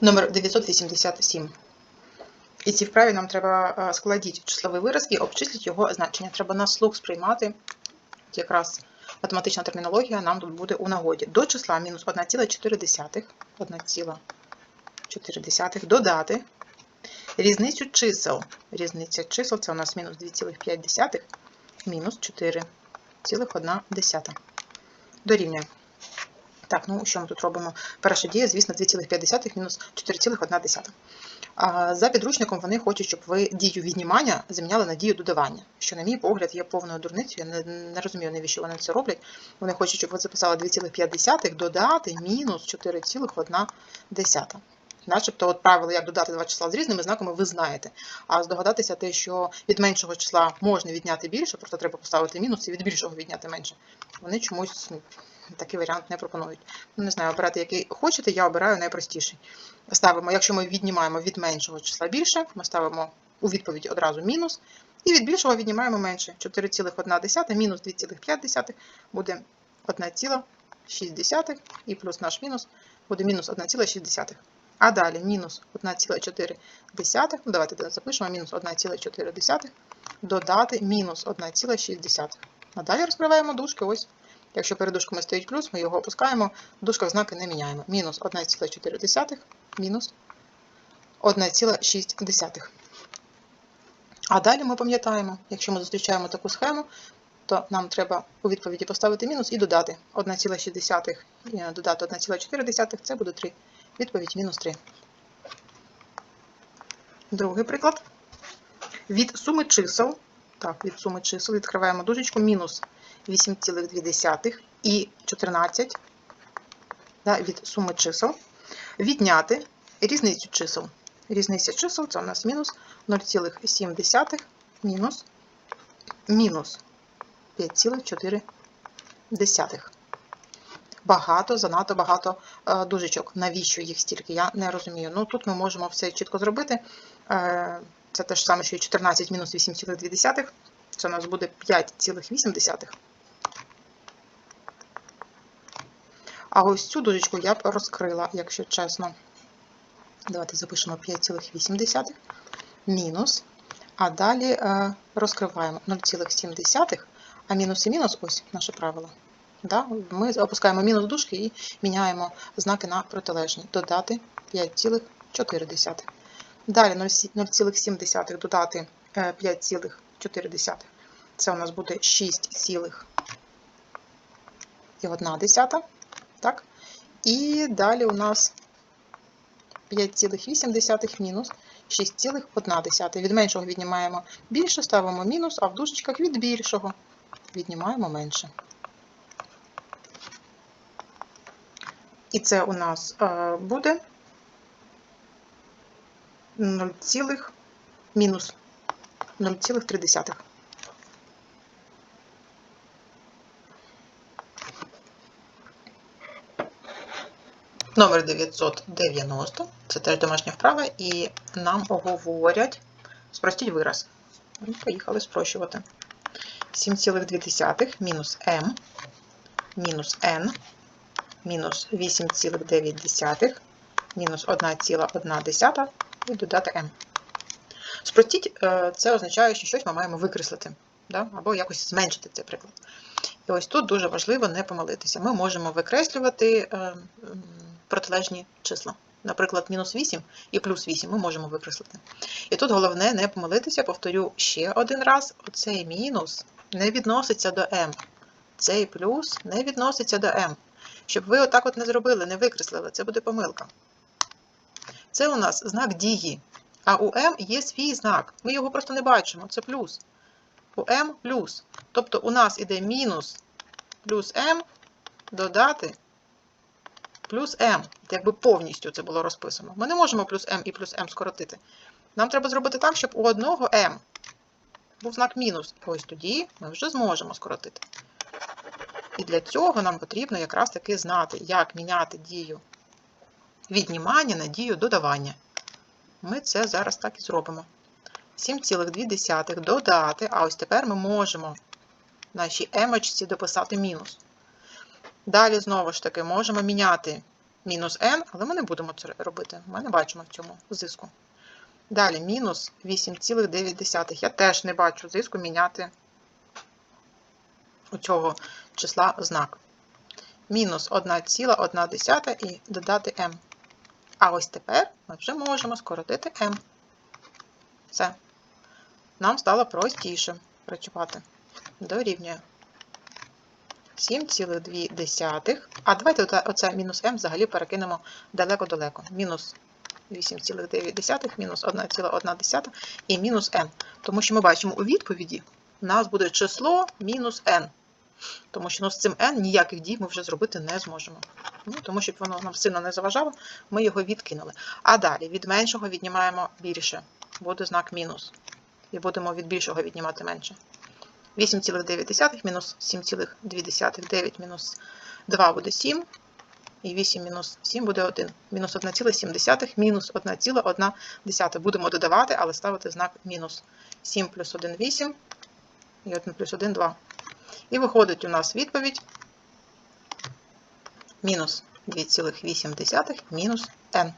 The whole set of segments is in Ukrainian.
Номер 987. І ці вправі нам треба е, складіть числовий вираз і обчисліть його значення. Треба на слух сприймати. Якраз математична термінологія нам тут буде у нагоді. До числа мінус 1,4, 1,4 додати різницю чисел. Різниця чисел це у нас мінус 2,5, мінус 4,1. Дорівнює. Так, ну що ми тут робимо? Перша дія, звісно, 2,5 мінус 4,1. За підручником вони хочуть, щоб ви дію віднімання заміняли на дію додавання. Що, на мій погляд, є повною дурницею. Я не, не розумію, навіщо вони це роблять. Вони хочуть, щоб ви записали 2,5 додати мінус 4,1. Начебто, от правило, як додати два числа з різними знаками, ви знаєте. А здогадатися те, що від меншого числа можна відняти більше, просто треба поставити мінус і від більшого відняти менше. Вони чомусь ну, такий варіант не пропонують. Ну, не знаю, обирати який хочете, я обираю найпростіший. Ставимо, якщо ми віднімаємо від меншого числа більше, ми ставимо у відповіді одразу мінус. І від більшого віднімаємо менше. 4,1 мінус 2,5 буде 1,6 і плюс наш мінус буде мінус 1,6. А далі мінус 1,4. Ну, давайте запишемо мінус 1,4 додати мінус 1,6. А далі розкриваємо дужки. Ось. Якщо перед дужками стоїть плюс, ми його опускаємо, в дужках знаки не міняємо. Мінус 1,4 мінус 1,6. А далі ми пам'ятаємо, якщо ми зустрічаємо таку схему, то нам треба у відповіді поставити мінус і додати 1,6 додати 1,4, це буде 3. Відповідь мінус 3. Другий приклад. Від суми чисел, так, від суми чисел відкриваємо дужечку мінус 8,2 і 14 да, від суми чисел. Відняти різницю чисел. Різниця чисел це у нас мінус 0,7 мінус мінус 5,4. Багато, занадто багато е, дужечок. Навіщо їх стільки? Я не розумію. Ну тут ми можемо все чітко зробити. Е, Це те ж саме, що і 14 мінус 8,2. Це у нас буде 5,8. А ось цю дужечку я б розкрила, якщо чесно. Давайте запишемо 5,8 мінус. А далі е, розкриваємо 0,7, а мінус і мінус ось наше правило. Да? Ми опускаємо мінус дужки і міняємо знаки на протилежні. Додати 5,4. Далі 0,7 додати 5,4. Це у нас буде 6,1. Так? І далі у нас 5,8 мінус 6,1. Від меншого віднімаємо більше, ставимо мінус, а в дужечках від більшого віднімаємо менше. І це у нас е, буде 0, мінус 0,3. Номер 990. Це теж домашня вправа, і нам оговорять. Спростіть вираз. Поїхали спрощувати. 7,2 мінус m мінус n мінус 8,9 мінус 1,1 і додати m. Спростіть, е, це означає, що щось ми маємо викреслити, да? або якось зменшити цей приклад. І ось тут дуже важливо не помилитися. Ми можемо викреслювати е, протилежні числа. Наприклад, мінус 8 і плюс 8 ми можемо викреслити. І тут головне не помилитися, повторю ще один раз: оцей мінус не відноситься до m. Цей плюс не відноситься до m. Щоб ви отак от не зробили, не викреслили, це буде помилка. Це у нас знак дії. А у m є свій знак. Ми його просто не бачимо. Це плюс. У m плюс. Тобто у нас іде мінус плюс m додати плюс m. Якби повністю це було розписано. Ми не можемо плюс m і плюс m скоротити. Нам треба зробити так, щоб у одного m був знак мінус. Ось тоді ми вже зможемо скоротити. І для цього нам потрібно якраз таки знати, як міняти дію віднімання на дію додавання. Ми це зараз так і зробимо. 7,2 додати, а ось тепер ми можемо нашій емочці дописати мінус. Далі, знову ж таки, можемо міняти мінус n, але ми не будемо це робити. Ми не бачимо в цьому зиску. Далі мінус 8,9. Я теж не бачу зиску міняти у цього числа знак. Мінус 1,1 і додати m. А ось тепер ми вже можемо скоротити m. Все. Нам стало простіше працювати. Дорівнює 7,2. А давайте оце- мінус m взагалі перекинемо далеко-далеко. Мінус 8,9, мінус 1,1 і мінус n. Тому що ми бачимо у відповіді, у нас буде число мінус n. Тому що ну, з цим n ніяких дій ми вже зробити не зможемо. Ну, тому щоб воно нам сильно не заважало, ми його відкинули. А далі від меншого віднімаємо більше. Буде знак мінус. І будемо від більшого віднімати менше. 8,9 мінус 7,2, 9 мінус 2 буде 7. І 8 мінус 7 буде 1. Мінус 1,7, мінус 1,1. Будемо додавати, але ставити знак мінус. 7 плюс 1 8. І 1 плюс 1 2. І виходить у нас відповідь мінус 2,8 мінус n.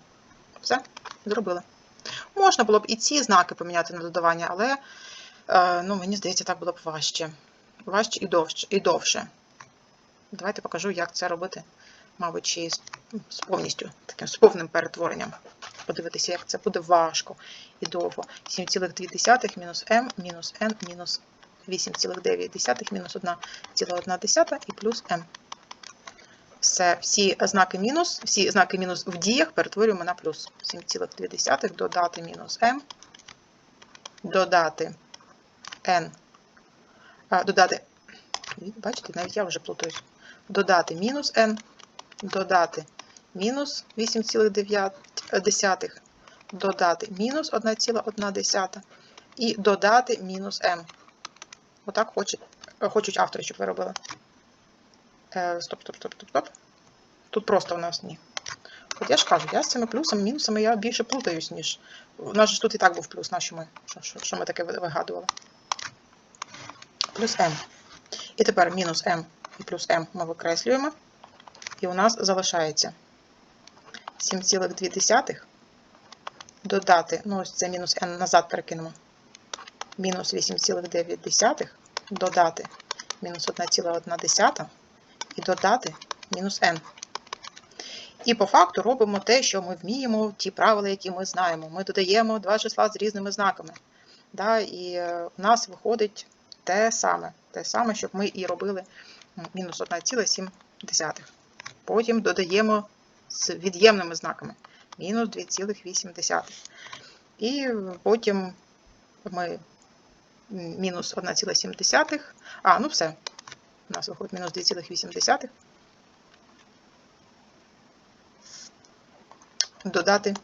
Все, зробили. Можна було б і ці знаки поміняти на додавання, але ну, мені здається, так було б важче. Важче і довше. І довше. Давайте покажу, як це робити, мабуть, й з, з повністю таким з повним перетворенням. Подивитися, як це буде важко і довго. 7,2 мінус m мінус n мінус 8,9 мінус 1,1 і плюс m. Все, всі знаки мінус, всі знаки мінус в діях перетворюємо на плюс. 7,2 додати мінус m, додати n, додати, бачите, навіть я вже плутаюсь, додати мінус n, додати мінус 8,9, додати мінус 1,1 і додати мінус m. Отак хочуть, хочуть автори, щоб ви робили. Е, Стоп, стоп, стоп, стоп, стоп. Тут просто у нас ні. От я ж кажу, я з цими плюсами, мінусами я більше плутаюсь, ніж. У нас ж тут і так був плюс, на що ми, що, що ми таке вигадували. Плюс m. І тепер мінус m і плюс m ми викреслюємо. І у нас залишається 7,2 додати, ну ось це мінус n назад перекинемо. Мінус 8,9 додати мінус 1,1 і додати мінус n. І по факту робимо те, що ми вміємо, ті правила, які ми знаємо. Ми додаємо два числа з різними знаками. Да, І е, у нас виходить те саме, те саме, щоб ми і робили мінус 1,7. Потім додаємо з від'ємними знаками мінус 2,8. І потім ми мінус 1,7. А, ну все. У нас виходить мінус 2,8. Додати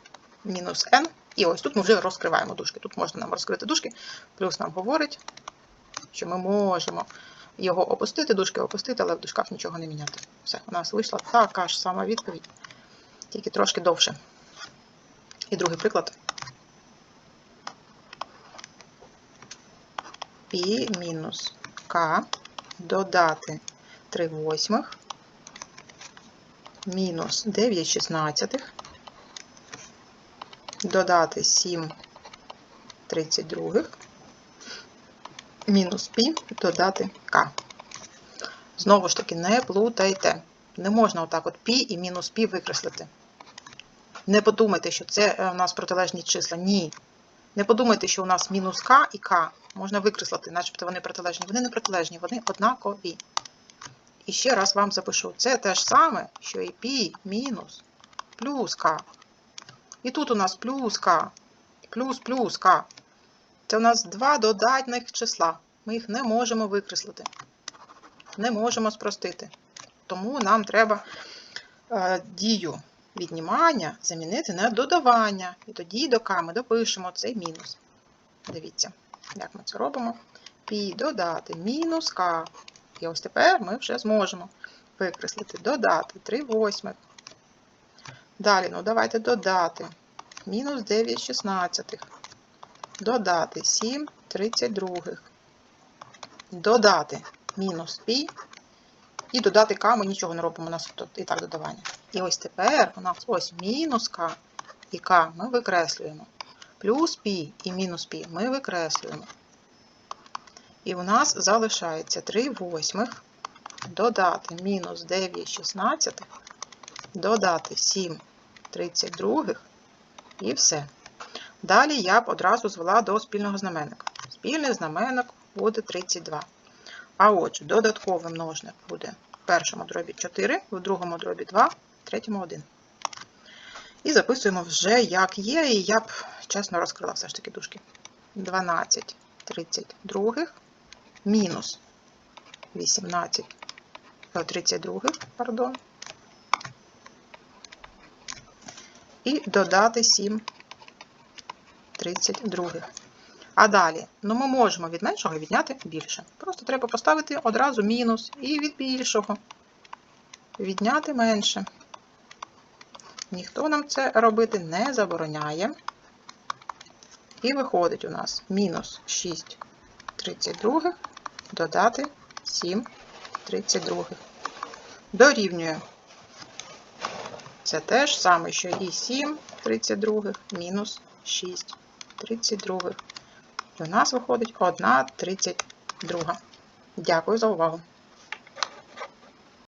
мінус n. І ось тут ми вже розкриваємо дужки. Тут можна нам розкрити дужки. Плюс нам говорить, що ми можемо його опустити, дужки опустити, але в дужках нічого не міняти. Все, у нас вийшла така ж сама відповідь, тільки трошки довше. І другий приклад. Пі мінус К додати 3 восьмих мінус 9 шістнадцятих додати 7 32 мінус пі додати К. Знову ж таки, не плутайте. Не можна отак от пі і мінус пі викреслити. Не подумайте, що це у нас протилежні числа. Ні. Не подумайте, що у нас мінус К і К можна викреслити, начебто вони протилежні. Вони не протилежні, вони однакові. І ще раз вам запишу. Це те ж саме, що і пі мінус плюс К. І тут у нас плюс К, плюс плюс К. Це у нас два додатних числа. Ми їх не можемо викреслити. Не можемо спростити. Тому нам треба е, дію віднімання замінити на додавання. І тоді до К ми допишемо цей мінус. Дивіться, як ми це робимо. Пі додати мінус К. І ось тепер ми вже зможемо викреслити, додати 3 восьмих. Далі, ну давайте додати мінус 9 шістнадцятих. Додати 7 32. Додати мінус пі І додати К ми нічого не робимо, у нас тут і так додавання. І ось тепер у нас ось мінус К і К ми викреслюємо. Плюс π і мінус π ми викреслюємо. І у нас залишається 3 восьмих додати мінус 9 шістнадцятих, додати 7 32 і все. Далі я б одразу звела до спільного знаменника. Спільний знаменник буде 32. А отже, додатковий множник буде в першому дробі 4, в другому дробі 2, в третьому 1. І записуємо вже як є, і я б чесно розкрила все ж таки дужки. 12 32 мінус 18 е, 32, пардон. І додати 7 32. А далі, ну ми можемо від меншого відняти більше. Просто треба поставити одразу мінус і від більшого відняти менше. Ніхто нам це робити не забороняє. І виходить у нас мінус 6 32 додати 7 32. Дорівнює. Це те ж саме, що і 7 32 мінус 6 32. І у нас виходить 1 32. Дякую за увагу.